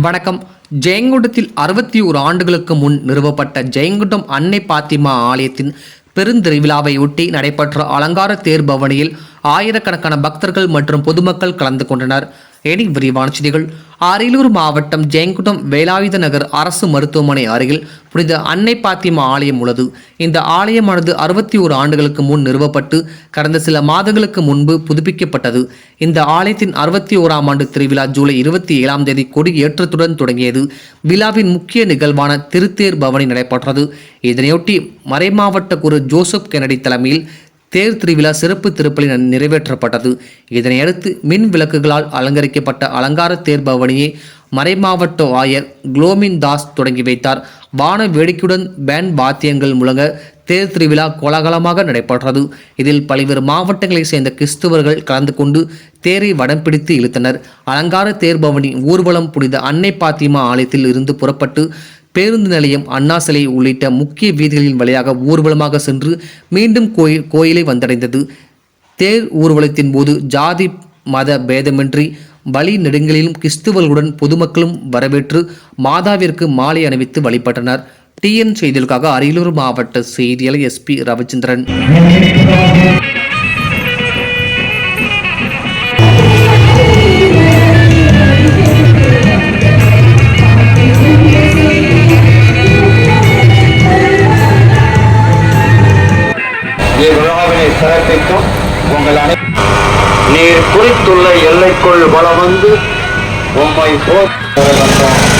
வணக்கம். ஜெயங்குண்டத்தில் அறுபத்தி ஓரு ஆண்டுகளுக்கு முன் நிறுவப்பட்ட ஜெயங்குண்டம் அன்னை பாத்திமா ஆலயத்தின் பெருந்திருவிழாவையொட்டி நடைபெற்ற அலங்கார தேர் பவனியில் ஆயிரக்கணக்கான பக்தர்கள் மற்றும் பொதுமக்கள் கலந்து கொண்டனர். இனி விரிவான செய்திகள். அரியலூர் மாவட்டம் ஜெயங்குடம் வேலாயுத நகர் அரசு மருத்துவமனை அருகில் புனித அன்னை பாத்திமா ஆலயம் உள்ளது. இந்த ஆலயமானது அறுபத்தி ஓரு ஆண்டுகளுக்கு முன் நிறுவப்பட்டு கடந்த சில மாதங்களுக்கு முன்பு புதுப்பிக்கப்பட்டது. இந்த ஆலயத்தின் அறுபத்தி ஓராம் ஆண்டு திருவிழா ஜூலை இருபத்தி ஏழாம் தேதி கொடி ஏற்றத்துடன் தொடங்கியது. விழாவின் முக்கிய நிகழ்வான திருத்தேர் பவனி நடைபெற்றது. இதனையொட்டி மறைமாவட்ட குரு ஜோசப் கெனடி தலைமையில் தேர் திருவிழா சிறப்பு திருப்பலி ந- நிறைவேற்றப்பட்டது. இதனையடுத்து மின் விளக்குகளால் அலங்கரிக்கப்பட்ட அலங்கார தேர் பவனியை மறைமாவட்ட ஆயர் குளோமின் தாஸ் தொடங்கி வைத்தார். வான வேடிக்கையுடன் பேண்ட் பாத்தியங்கள் முழங்க தேர் திருவிழா கோலாகலமாக நடைபெற்றது. இதில் பல்வேறு மாவட்டங்களைச் சேர்ந்த கிறிஸ்துவர்கள் கலந்து கொண்டு தேரை வடம் பிடித்து இழுத்தனர். அலங்கார தேர்பவனி ஊர்வலம் புனித அன்னை பாத்திமா ஆலயத்தில் இருந்து புறப்பட்டு பேருந்து நிலையம் அண்ணா சிலை உள்ளிட்ட முக்கிய வீதிகளின் வழியாக ஊர்வலமாக சென்று மீண்டும் கோயில் கோயிலை வந்தடைந்தது. தேர் ஊர்வலத்தின் போது ஜாதி மத பேதமின்றி வழி நெடுங்களிலும் கிறிஸ்துவர்களுடன் பொதுமக்களும் வரவேற்று மாதாவிற்கு மாலை அணிவித்து வழிபட்டனர். டிஎன் செய்திகளுக்காக அரியலூர் மாவட்ட செய்தியாளர் எஸ்பி ரவிச்சந்திரன். இவ்விழாவினை சிறப்பிக்கும். உங்கள் அனை நீர் குறித்துள்ள எல்லைக்குள் வளம் வந்து உம்மை போர் வந்தோம்